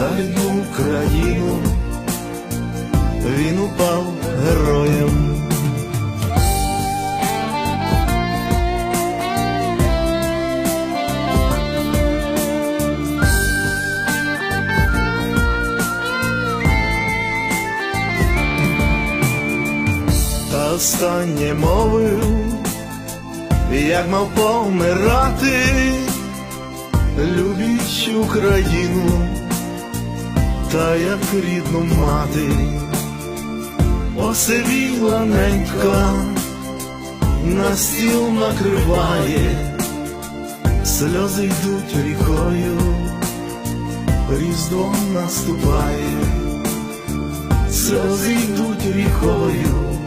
за рідну країну, він упав героєм. Та останнє мовив, як мав помирати. Любіть Україну, та як рідну мати, осивіла ненька, на стіл накриває, сльози йдуть рікою, різдво наступає, сльози йдуть рікою,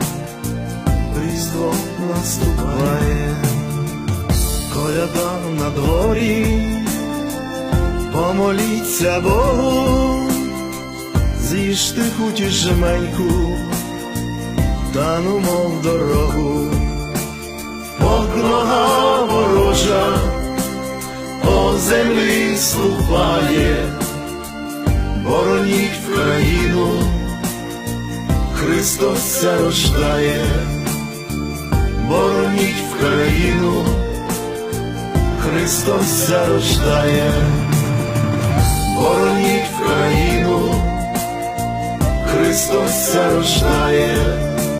різдво наступає. Коляда на дворі, помоліться Богу, з'їжте хуті жменьку, та ну мов дорогу, Бог ворожа, по землі ступає, бороніть країну, Христос рождає, бороніть країну. Христос зарождає, Христос зарождає.